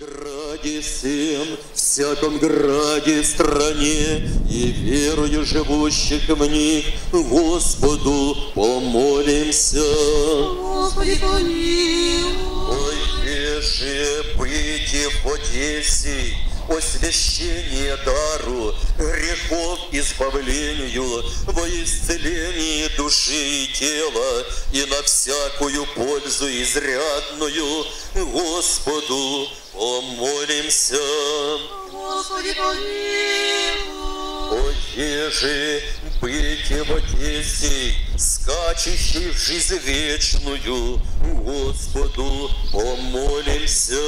граде сын, всяком граде стране, И верою живущих в них Господу помолимся. Господи, помилуй. Ой, же быть в Одессе, освящение дару, грехов избавлению, во исцелении души и тела, и на всякую пользу изрядную Господу помолимся. Господи, помилуй. Оеже быть в Одессе, скачущий в жизнь вечную, Господу помолимся.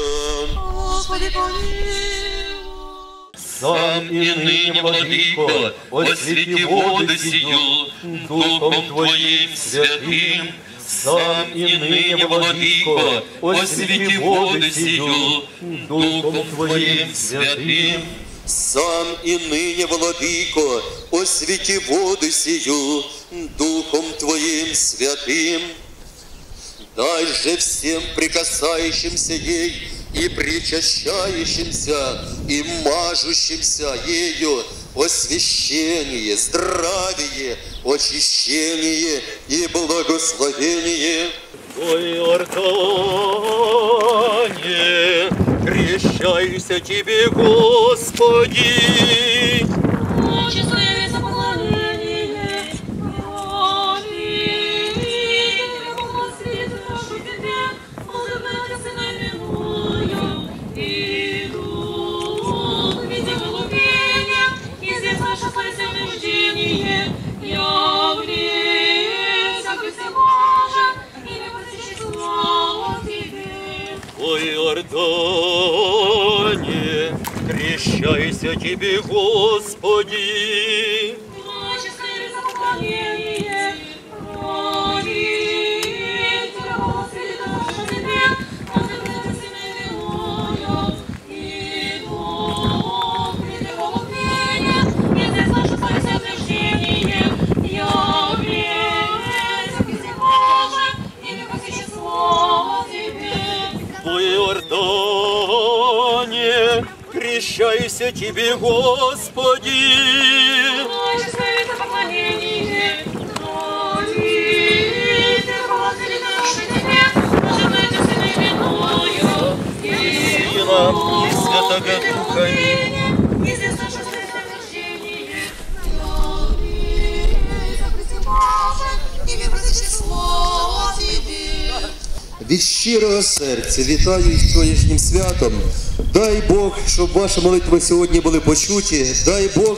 Господи, помилуй. Сам и ныне, Владыко, освети воды сию, Духом Твоим святым. Сам и ныне, Владыко, освети воды сию, Духом Твоим святым. Сам и ныне, Владыко, освети воды сию Духом Твоим святым. Дай же всем прикасающимся ей и причащающимся, и мажущимся ею освящение, здравие, очищение и благословение. Ой, Иордане, крещайся Тебе, Господи! Иордане, крещайся Тебе, Господи! За поклонение. Господи, душа Тебе, возобновляй Сына. И Святого Духа. Від щирого серця вітаю із сьогоднішнім святом. Дай Бог, щоб ваші молитви сьогодні були почуті. Дай Бог,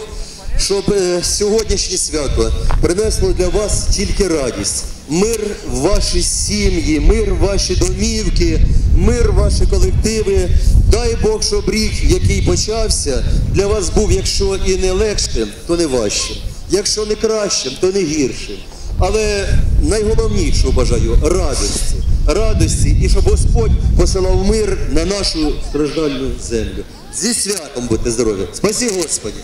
щоб е, сьогоднішнє свято принесло для вас тільки радість. Мир в ваші сім'ї, мир в ваші домівки, мир в ваші колективи. Дай Бог, щоб рік, який почався, для вас був, якщо і не легшим, то не важчим. Якщо не кращим, то не гіршим. Але найголовнішого бажаю радості, радості, і щоб Господь посилав мир на нашу страждальну землю. Зі святом будьте здорові. Спасі Господі!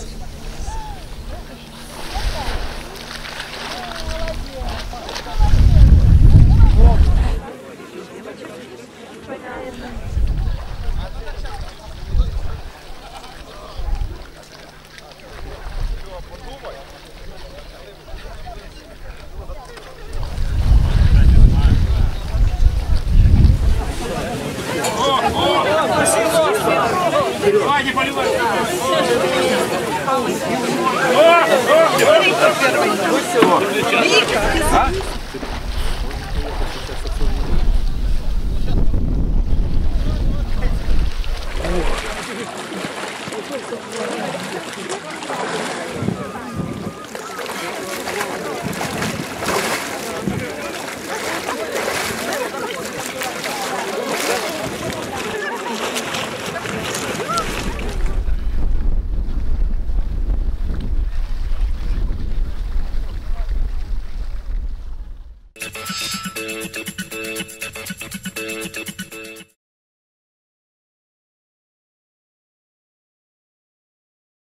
О, о, о, о, о, о,